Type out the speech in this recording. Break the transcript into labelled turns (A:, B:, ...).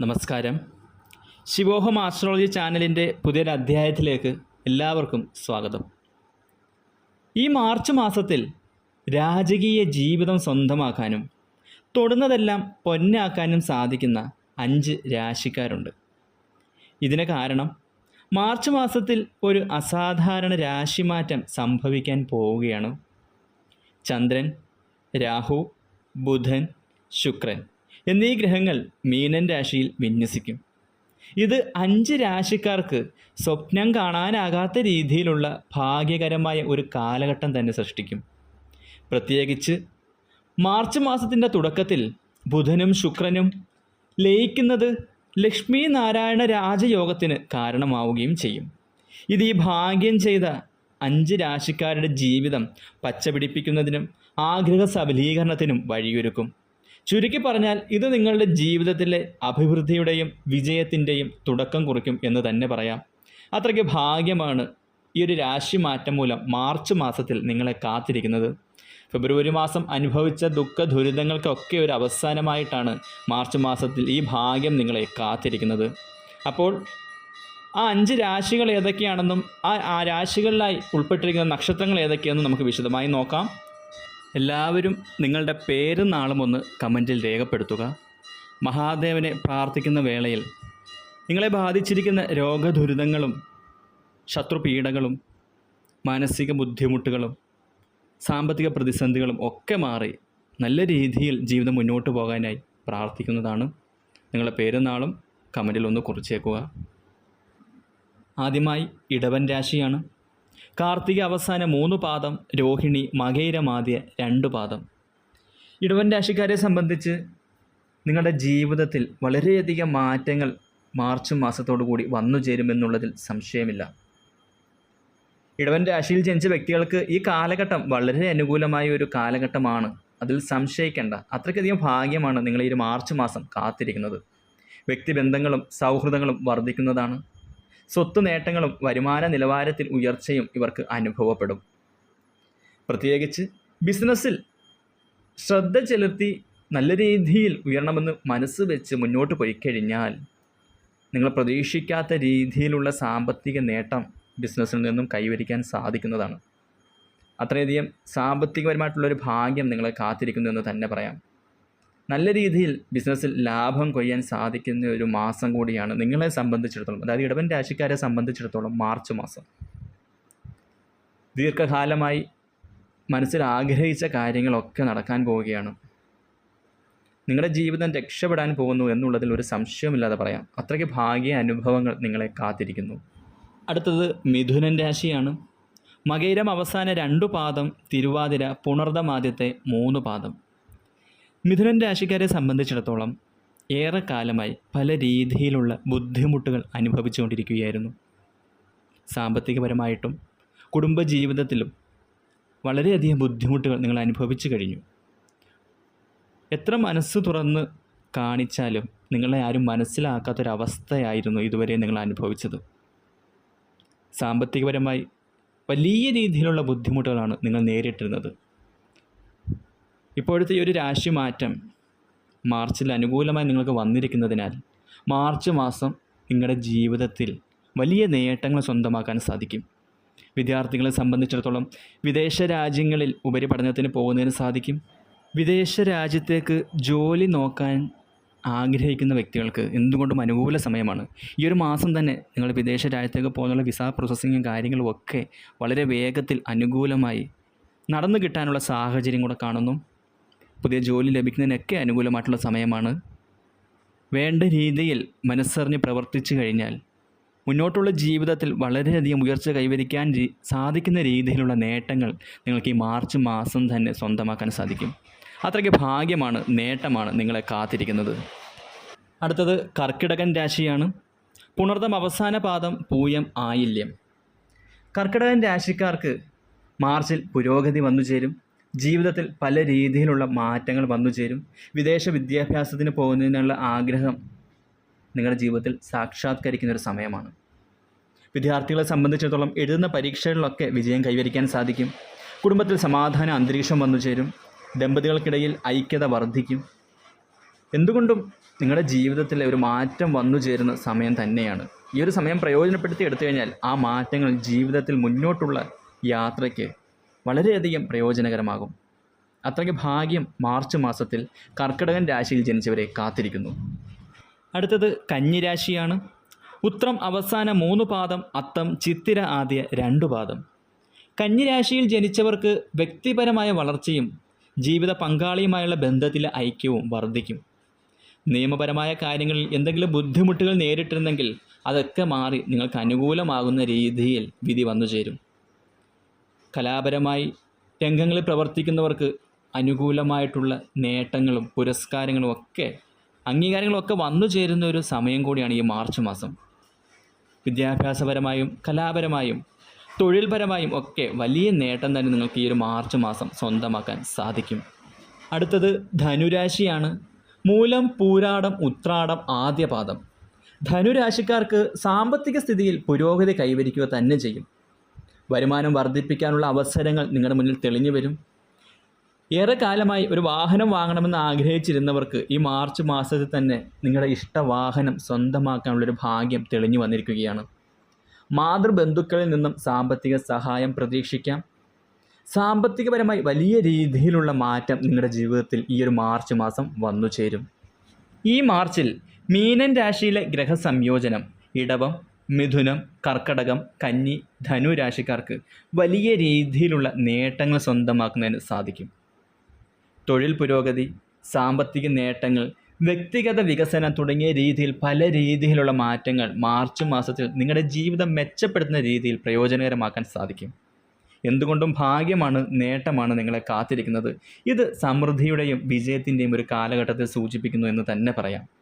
A: നമസ്കാരം. ശിവോഹം ആസ്ട്രോളജി ചാനലിന്റെ പുതിയൊരു അധ്യായത്തിലേക്ക് എല്ലാവർക്കും സ്വാഗതം. ഈ മാർച്ച് മാസത്തിൽ രാജകീയ ജീവിതം സ്വന്തമാക്കാനും തൊടുന്നതെല്ലാം പൊന്നാക്കാനും സാധിക്കുന്ന അഞ്ച് രാശിക്കാരുണ്ട്. ഇതിന് കാരണം മാർച്ച് മാസത്തിൽ ഒരു അസാധാരണ രാശിമാറ്റം സംഭവിക്കാൻ പോവുകയാണ് ചന്ദ്രൻ രാഹു ബുധൻ ശുക്രൻ. എന്നീ ഗ്രഹങ്ങൾ മീനൻ രാശിയിൽ വിന്യസിക്കും. ഇത് അഞ്ച് രാശിക്കാർക്ക് സ്വപ്നം കാണാനാകാത്ത രീതിയിലുള്ള ഭാഗ്യകരമായ ഒരു കാലഘട്ടം തന്നെ സൃഷ്ടിക്കും. പ്രത്യേകിച്ച് മാർച്ച് മാസത്തിന്റെ തുടക്കത്തിൽ ബുധനും ശുക്രനും ലയിക്കുന്നത് ലക്ഷ്മി നാരായണ രാജയോഗത്തിന് കാരണമാവുകയും ചെയ്യും. ഇത് ഈ ഭാഗ്യം ചെയ്ത അഞ്ച് രാശിക്കാരുടെ ജീവിതം പച്ചപിടിപ്പിക്കുന്നതിനും ആഗ്രഹ സബലീകരണത്തിനും വഴിയൊരുക്കും. ചുരുക്കി പറഞ്ഞാൽ ഇത് നിങ്ങളുടെ ജീവിതത്തിലെ അഭിവൃദ്ധിയുടെയും വിജയത്തിന്റെയും തുടക്കം കുറിക്കും എന്ന് തന്നെ പറയാം. അത്രയ്ക്ക് ഭാഗ്യമാണ് ഈ ഒരു രാശി മാറ്റം മൂലം മാർച്ച് മാസത്തിൽ നിങ്ങളെ കാത്തിരിക്കുന്നത്. ഫെബ്രുവരി മാസം അനുഭവിച്ച ദുഃഖ ദുരിതങ്ങൾക്കൊക്കെ ഒരു അവസാനമായിട്ടാണ് മാർച്ച് മാസത്തിൽ ഈ ഭാഗ്യം നിങ്ങളെ കാത്തിരിക്കുന്നത്. അപ്പോൾ ആ അഞ്ച് രാശികൾ ഏതൊക്കെയാണെന്നും ആ ആ രാശികളിലായി ഉൾപ്പെട്ടിരിക്കുന്ന നക്ഷത്രങ്ങൾ ഏതൊക്കെയാണെന്നും നമുക്ക് വിശദമായി നോക്കാം. എല്ലാവരും നിങ്ങളുടെ പേരും നാളും ഒന്ന് കമന്റിൽ രേഖപ്പെടുത്തുക. മഹാദേവനെ പ്രാർത്ഥിക്കുന്ന വേളയിൽ നിങ്ങളെ ബാധിച്ചിരിക്കുന്ന രോഗദുരിതങ്ങളും ശത്രുപീഡകളും മാനസിക ബുദ്ധിമുട്ടുകളും സാമ്പത്തിക പ്രതിസന്ധികളും ഒക്കെ മാറി നല്ല രീതിയിൽ ജീവിതം മുന്നോട്ട് പോകാനായി പ്രാർത്ഥിക്കുന്നതാണ്. നിങ്ങളുടെ പേരും നാളും കമന്റിൽ ഒന്ന് കുറിച്ചേക്കുക. ആദ്യമായി ഇടവൻ രാശിയാണ്. കാർത്തിക അവസാന മൂന്ന് പാദം രോഹിണി മകയിരമാദ്യ രണ്ട് പാദം. ഇടവൻ രാശിക്കാരെ സംബന്ധിച്ച് നിങ്ങളുടെ ജീവിതത്തിൽ വളരെയധികം മാറ്റങ്ങൾ മാർച്ച് മാസത്തോടു കൂടി വന്നു ചേരുമെന്നുള്ളതിൽ സംശയമില്ല. ഇടവൻ രാശിയിൽ ജനിച്ച വ്യക്തികൾക്ക് ഈ കാലഘട്ടം വളരെ അനുകൂലമായ ഒരു കാലഘട്ടമാണ്. അതിൽ സംശയിക്കേണ്ട. അത്രയ്ക്കധികം ഭാഗ്യമാണ് നിങ്ങൾ ഈ മാർച്ച് മാസം കാത്തിരിക്കുന്നത്. വ്യക്തിബന്ധങ്ങളും സൗഹൃദങ്ങളും വർദ്ധിക്കുന്നതാണ്. സ്വത്ത് നേട്ടങ്ങളും വരുമാന നിലവാരത്തിൽ ഉയർച്ചയും ഇവർക്ക് അനുഭവപ്പെടും. പ്രത്യേകിച്ച് ബിസിനസ്സിൽ ശ്രദ്ധ ചെലുത്തി നല്ല രീതിയിൽ ഉയരണമെന്ന് മനസ്സ് വെച്ച് മുന്നോട്ട് പോയി കഴിഞ്ഞാൽ നിങ്ങൾ പ്രതീക്ഷിക്കാത്ത രീതിയിലുള്ള സാമ്പത്തിക നേട്ടം ബിസിനസ്സിൽ നിന്നും കൈവരിക്കാൻ സാധിക്കുന്നതാണ്. അത്രയധികം സാമ്പത്തികപരമായിട്ടുള്ളൊരു ഭാഗ്യം നിങ്ങളെ കാത്തിരിക്കുന്നു എന്ന് തന്നെ പറയാം. നല്ല രീതിയിൽ ബിസിനസ്സിൽ ലാഭം കൊയ്യാൻ സാധിക്കുന്ന ഒരു മാസം കൂടിയാണ് നിങ്ങളെ സംബന്ധിച്ചിടത്തോളം. അതായത് ഇടവൻ രാശിക്കാരെ സംബന്ധിച്ചിടത്തോളം മാർച്ച് മാസം. ദീർഘകാലമായി മനസ്സിൽ ആഗ്രഹിച്ച കാര്യങ്ങളൊക്കെ നടക്കാൻ പോവുകയാണ്. നിങ്ങളുടെ ജീവിതം രക്ഷപ്പെടാൻ പോകുന്നു എന്നുള്ളതിൽ ഒരു സംശയമില്ലാതെ പറയാം. അത്രയ്ക്ക് ഭാഗ്യ അനുഭവങ്ങൾ നിങ്ങളെ കാത്തിരിക്കുന്നു. അടുത്തത് മിഥുനൻ രാശിയാണ്. മകയിരം അവസാന രണ്ടു പാദം തിരുവാതിര പുണർദമാദ്യത്തെ മൂന്ന് പാദം. മിഥുനൻ രാശിക്കാരെ സംബന്ധിച്ചിടത്തോളം ഏറെ കാലമായി പല രീതിയിലുള്ള ബുദ്ധിമുട്ടുകൾ അനുഭവിച്ചുകൊണ്ടിരിക്കുകയായിരുന്നു. സാമ്പത്തികപരമായിട്ടും കുടുംബജീവിതത്തിലും വളരെയധികം ബുദ്ധിമുട്ടുകൾ നിങ്ങൾ അനുഭവിച്ചു കഴിഞ്ഞു. എത്ര മനസ്സ് തുറന്ന് കാണിച്ചാലും നിങ്ങളെ ആരും മനസ്സിലാക്കാത്തൊരവസ്ഥയായിരുന്നു ഇതുവരെ നിങ്ങൾ അനുഭവിച്ചത്. സാമ്പത്തികപരമായി വലിയ രീതിയിലുള്ള ബുദ്ധിമുട്ടുകളാണ് നിങ്ങൾ നേരിട്ടിരുന്നത്. ഇപ്പോഴത്തെ ഈ ഒരു രാശി മാറ്റം മാർച്ചിൽ അനുകൂലമായി നിങ്ങൾക്ക് വന്നിരിക്കുന്നതിനാൽ മാർച്ച് മാസം നിങ്ങളുടെ ജീവിതത്തിൽ വലിയ നേട്ടങ്ങൾ സ്വന്തമാക്കാൻ സാധിക്കും. വിദ്യാർത്ഥികളെ സംബന്ധിച്ചിടത്തോളം വിദേശ രാജ്യങ്ങളിൽ ഉപരിപഠനത്തിന് പോകുന്നതിന് സാധിക്കും. വിദേശ രാജ്യത്തേക്ക് ജോലി നോക്കാൻ ആഗ്രഹിക്കുന്ന വ്യക്തികൾക്ക് എന്തുകൊണ്ടും അനുകൂല സമയമാണ്. ഈ ഒരു മാസം തന്നെ നിങ്ങൾ വിദേശ രാജ്യത്തേക്ക് പോകുന്നുള്ള വിസ പ്രോസസ്സിങ്ങും കാര്യങ്ങളും ഒക്കെ വളരെ വേഗത്തിൽ അനുകൂലമായി നടന്നു കിട്ടാനുള്ള സാഹചര്യം കൂടെ കാണുന്നു. പുതിയ ജോലി ലഭിക്കുന്നതിനൊക്കെ അനുകൂലമായിട്ടുള്ള സമയമാണ്. വേണ്ട രീതിയിൽ മനസ്സറിഞ്ഞ് പ്രവർത്തിച്ചു കഴിഞ്ഞാൽ മുന്നോട്ടുള്ള ജീവിതത്തിൽ വളരെയധികം ഉയർച്ച കൈവരിക്കാൻ സാധിക്കുന്ന രീതിയിലുള്ള നേട്ടങ്ങൾ നിങ്ങൾക്ക് ഈ മാർച്ച് മാസം തന്നെ സ്വന്തമാക്കാൻ സാധിക്കും. അത്രയ്ക്ക് ഭാഗ്യമാണ് നേട്ടമാണ് നിങ്ങളെ കാത്തിരിക്കുന്നത്. അടുത്തത് കർക്കിടകൻ രാശിയാണ്. പുണർദം അവസാന പാദം പൂയം ആയില്യം. കർക്കിടകൻ രാശിക്കാർക്ക് മാർച്ചിൽ പുരോഗതി വന്നു ചേരും ജീവിതത്തിൽ പല രീതിയിലുള്ള മാറ്റങ്ങൾ വന്നു ചേരും. വിദേശ വിദ്യാഭ്യാസത്തിന് പോകുന്നതിനുള്ള ആഗ്രഹം നിങ്ങളുടെ ജീവിതത്തിൽ സാക്ഷാത്കരിക്കുന്ന ഒരു സമയമാണ്. വിദ്യാർത്ഥികളെ സംബന്ധിച്ചിടത്തോളം എഴുതുന്ന പരീക്ഷകളിലൊക്കെ വിജയം കൈവരിക്കാൻ സാധിക്കും. കുടുംബത്തിൽ സമാധാന അന്തരീക്ഷം വന്നു ചേരും. ദമ്പതികൾക്കിടയിൽ ഐക്യത വർദ്ധിക്കും. എന്തുകൊണ്ടും നിങ്ങളുടെ ജീവിതത്തിൽ ഒരു മാറ്റം വന്നു ചേരുന്ന സമയം തന്നെയാണ്. ഈ ഒരു സമയം പ്രയോജനപ്പെടുത്തി എടുത്തു കഴിഞ്ഞാൽ ആ മാറ്റങ്ങൾ ജീവിതത്തിൽ മുന്നോട്ടുള്ള യാത്രയ്ക്ക് വളരെയധികം പ്രയോജനകരമാകും. അത്രയ്ക്ക് ഭാഗ്യം മാർച്ച് മാസത്തിൽ കർക്കിടകൻ രാശിയിൽ ജനിച്ചവരെ കാത്തിരിക്കുന്നു. അടുത്തത് കന്നിരാശിയാണ് ഉത്രം അവസാന മൂന്ന് പാദം അത്തം ചിത്തിര ആദ്യ രണ്ടു പാദം. കന്നിരാശിയിൽ ജനിച്ചവർക്ക് വ്യക്തിപരമായ വളർച്ചയും ജീവിത പങ്കാളിയുമായുള്ള ബന്ധത്തിലെ ഐക്യവും വർദ്ധിക്കും. നിയമപരമായ കാര്യങ്ങളിൽ എന്തെങ്കിലും ബുദ്ധിമുട്ടുകൾ നേരിട്ടിരുന്നെങ്കിൽ അതൊക്കെ മാറി നിങ്ങൾക്ക് അനുകൂലമാകുന്ന രീതിയിൽ വിധി വന്നു ചേരും കലാപരമായി രംഗങ്ങളിൽ പ്രവർത്തിക്കുന്നവർക്ക് അനുകൂലമായിട്ടുള്ള നേട്ടങ്ങളും പുരസ്കാരങ്ങളും ഒക്കെ അംഗീകാരങ്ങളും ഒക്കെ വന്നു ചേരുന്ന ഒരു സമയം കൂടിയാണ് ഈ മാർച്ച് മാസം. വിദ്യാഭ്യാസപരമായും കലാപരമായും തൊഴിൽപരമായും ഒക്കെ വലിയ നേട്ടം തന്നെ നിങ്ങൾക്ക് ഈ ഒരു മാർച്ച് മാസം സ്വന്തമാക്കാൻ സാധിക്കും. അടുത്തത് ധനുരാശിയാണ്. മൂലം പൂരാടം ഉത്രാടം ആദ്യപാദം. ധനുരാശിക്കാർക്ക് സാമ്പത്തിക സ്ഥിതിയിൽ പുരോഗതി കൈവരിക്കുക തന്നെ ചെയ്യും. വരുമാനം വർദ്ധിപ്പിക്കാനുള്ള അവസരങ്ങൾ നിങ്ങളുടെ മുന്നിൽ തെളിഞ്ഞു വരും. ഏറെ കാലമായി ഒരു വാഹനം വാങ്ങണമെന്ന് ആഗ്രഹിച്ചിരുന്നവർക്ക് ഈ മാർച്ച് മാസത്തിൽ തന്നെ നിങ്ങളുടെ ഇഷ്ട വാഹനം സ്വന്തമാക്കാനുള്ളൊരു ഭാഗ്യം തെളിഞ്ഞു വന്നിരിക്കുകയാണ്. മാതൃബന്ധുക്കളിൽ നിന്നും സാമ്പത്തിക സഹായം പ്രതീക്ഷിക്കാം. സാമ്പത്തികപരമായി വലിയ രീതിയിലുള്ള മാറ്റം നിങ്ങളുടെ ജീവിതത്തിൽ ഈ ഒരു മാർച്ച് മാസം വന്നു ചേരും ഈ മാർച്ചിൽ മീനൻ രാശിയിലെ ഗ്രഹസംയോജനം ഇടവം മിഥുനം കർക്കടകം കന്നി ധനു രാശിക്കാർക്ക് വലിയ രീതിയിലുള്ള നേട്ടങ്ങൾ സ്വന്തമാക്കുന്നതിന് സാധിക്കും. തൊഴിൽ പുരോഗതി സാമ്പത്തിക നേട്ടങ്ങൾ വ്യക്തിഗത വികസനം തുടങ്ങിയ രീതിയിൽ പല രീതിയിലുള്ള മാറ്റങ്ങൾ മാർച്ച് മാസത്തിൽ നിങ്ങളുടെ ജീവിതം മെച്ചപ്പെടുത്തുന്ന രീതിയിൽ പ്രയോജനകരമാക്കാൻ സാധിക്കും. എന്തുകൊണ്ടും ഭാഗ്യമാണ് നേട്ടമാണ് നിങ്ങളെ കാത്തിരിക്കുന്നത്. ഇത് സമൃദ്ധിയുടെയും വിജയത്തിന്റെയും ഒരു കാലഘട്ടത്തെ സൂചിപ്പിക്കുന്നു എന്ന് തന്നെ പറയാം.